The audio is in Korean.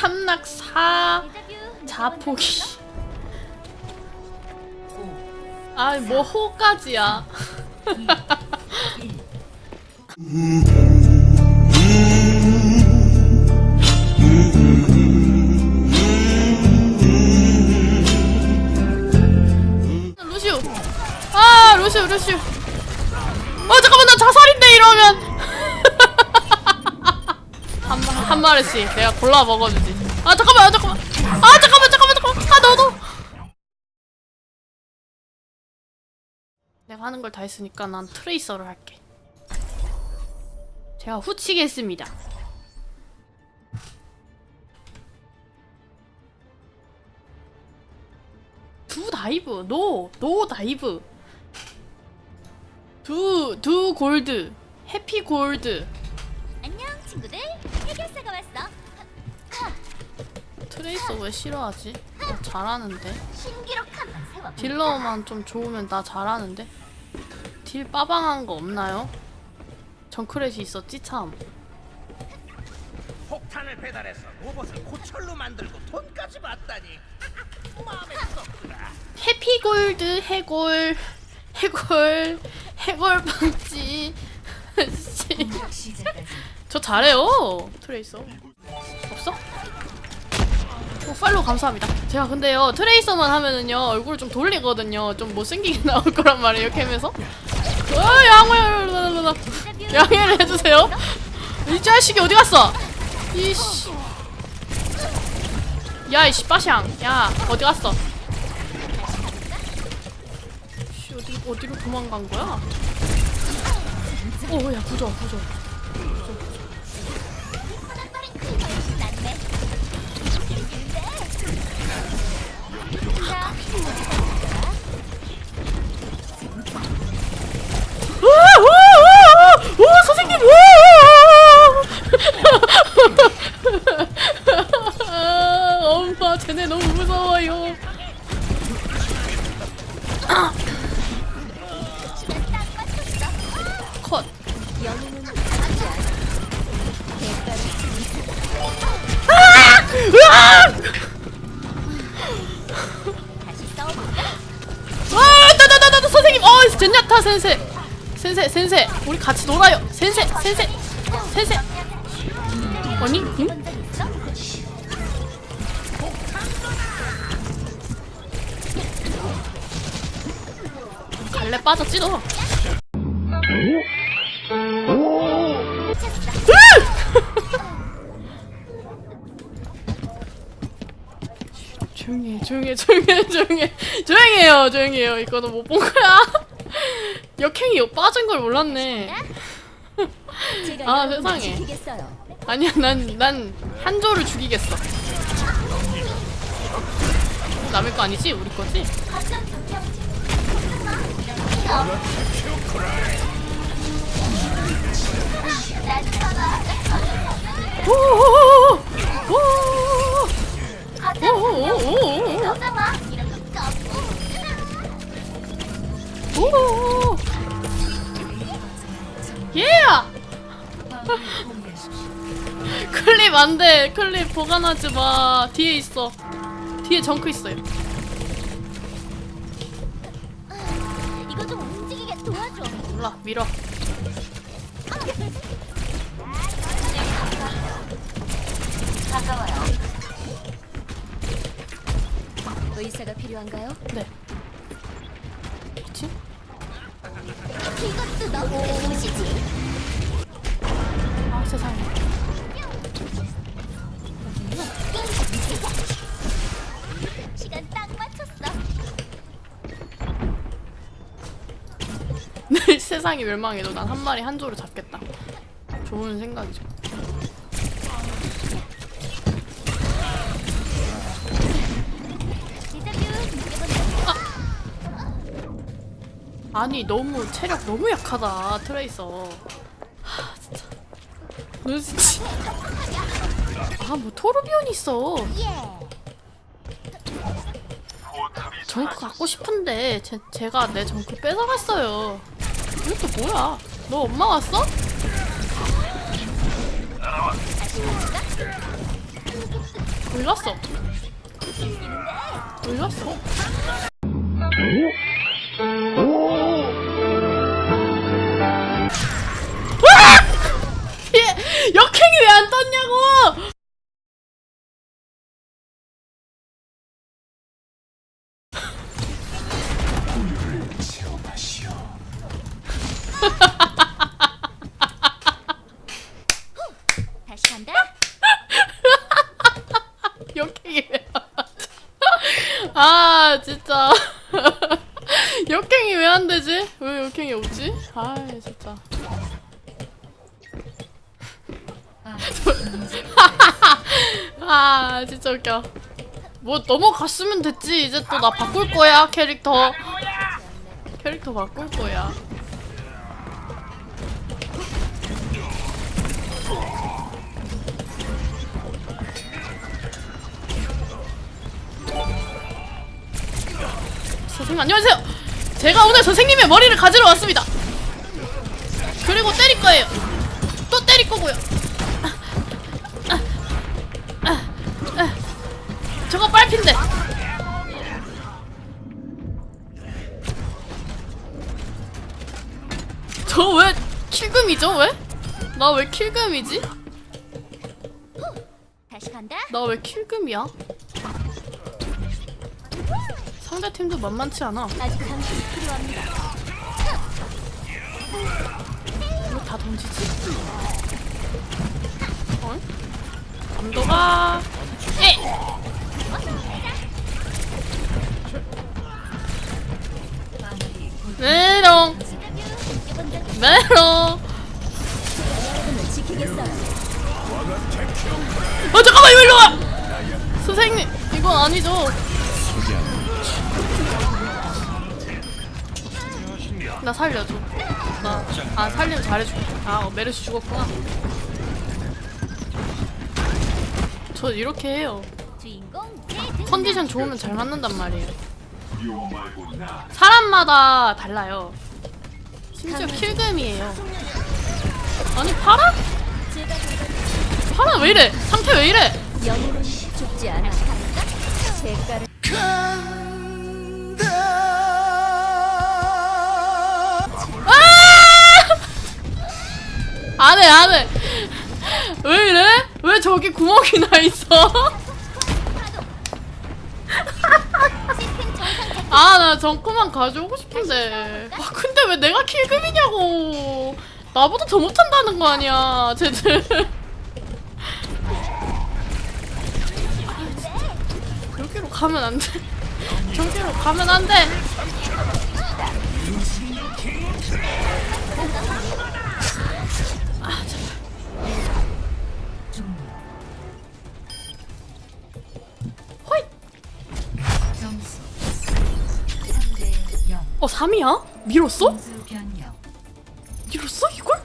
삼낙 사 자포기. 아뭐 호까지야. 루시우. 아 루시우 루시우. 어 잠깐만 나 자살인데 이러면 한, 마리씩 내가 골라 먹어주지. 아 잠깐만 아 잠깐만. 아 잠깐만 잠깐만 잠깐만. 아 너도. 내가 하는 걸 다 했으니까 난 트레이서를 할게. 제가 후치겠습니다. 두 다이브. 노! 노 다이브. 두, 두 골드. 해피 골드 트레이서 왜 싫어하지? 나 잘하는데. 딜러만 좀 좋으면 나 잘하는데? 딜 빠방한 거 없나요? 정크렛이 있었지 참. 폭탄을 배달해서 로봇을 고철로 만들고 돈까지 받다니. 마음에 쏙들아 해피 골드 해골 해골 해골 방지. 씨. 저 잘해요 트레이서. 없어? 오, 팔로우 감사합니다. 제가 근데요 트레이서만 하면은요 얼굴을 좀 돌리거든요. 좀 못생기게 나올 거란 말이에요 캠에서. 어 양호 양해를 해주세요. 이 자식이 어디 갔어? 이씨. 야 이씨 빠샹. 야 어디 갔어? 씨 어디 어디로 도망간 거야? 오야 부져 부져 낫네 오 선생님 아, 엄마 쟤네 너무 무서워요. 컷. 다시 어, 젠야타 센세, 센세, 센세, 우리 같이 놀아요, 센세, 센세, 센세. 아니, 응? 갈래 빠졌지 너. 조용히 해, 조용히 해, 조용히 해, 조용히 해, 조용히 해요, 조용히 해요. 이거는 못 본 거야. 역행이 빠진 걸 몰랐네. 아, 세상에. 아니야, 난, 난 한조를 죽이겠어. 남의 거 아니지? 우리 거지? 오오오오오! 오오오오오오! 잠깐만 이런 거 꺼. 오오오! 예! 클립 안 돼. 클립 보관하지 마. 뒤에 있어. 뒤에 정크 있어요. 이거 좀 움직이게 도와줘. 몰라, 밀어. 의사가 필요한가요? 네. 그치? 이것도 너무 보시지. 아, 세상에. 시간 딱 맞췄어. 내 세상이 멸망해도 난 한 마리 한 조를 잡겠다. 좋은 생각이죠. 느껴본 아니 너무 체력 너무 약하다 트레이서. 아뭐 토르비온 있어. 예. 정크 갖고 싶은데 제, 제가 내 정크 뺏어갔어요. 이것도 뭐야? 너 엄마 왔어? 볼까? 갔어? 어디 갔어? 다시 간다. 역행이 왜안 왔지? 아 진짜 역행이 왜 안 되지? 왜 역행이 없지? 아 진짜 아 진짜 웃겨 뭐 넘어갔으면 됐지 이제 또 나 바꿀 거야 캐릭터 캐릭터 바꿀 거야 선생님 안녕하세요 제가 오늘 선생님의 머리를 가지러 왔습니다 그리고 때릴 거예요 또 때릴 거고요 저거 빨핀데 저 왜 킬금이죠 왜? 나 왜 킬금이지? 나 왜 킬금이야? 상대 팀도 만만치 않아. 아직 당신이 필요합니다. 이거 다 던지지? 어? 감도가 에! 메롱 메롱. 어 잠깐만 이거 일로 와! 선생님 이건 아니죠 나 살려줘 나 아 살리면 잘해줄게 아 어, 메르시 죽었구나 저 이렇게 해요 주인공 제 등. 컨디션 좋으면 잘 맞는단 말이에요 사람마다 달라요 심지어 킬금이에요 아니 파라? 제가 파라 왜 이래? 상태 왜 이래? 영웅은 죽지 않아. 제가를 안해 안해. 왜 이래? 왜 저기 구멍이 나 있어? 아 나 정크만 가져오고 싶은데. 아 근데 왜 내가 킬금이냐고. 나보다 더 못한다는 거 아니야 쟤들. 여기로 가면 안돼. 저기로 가면 안돼 밤이야? 밀었어? 밀었어 이걸?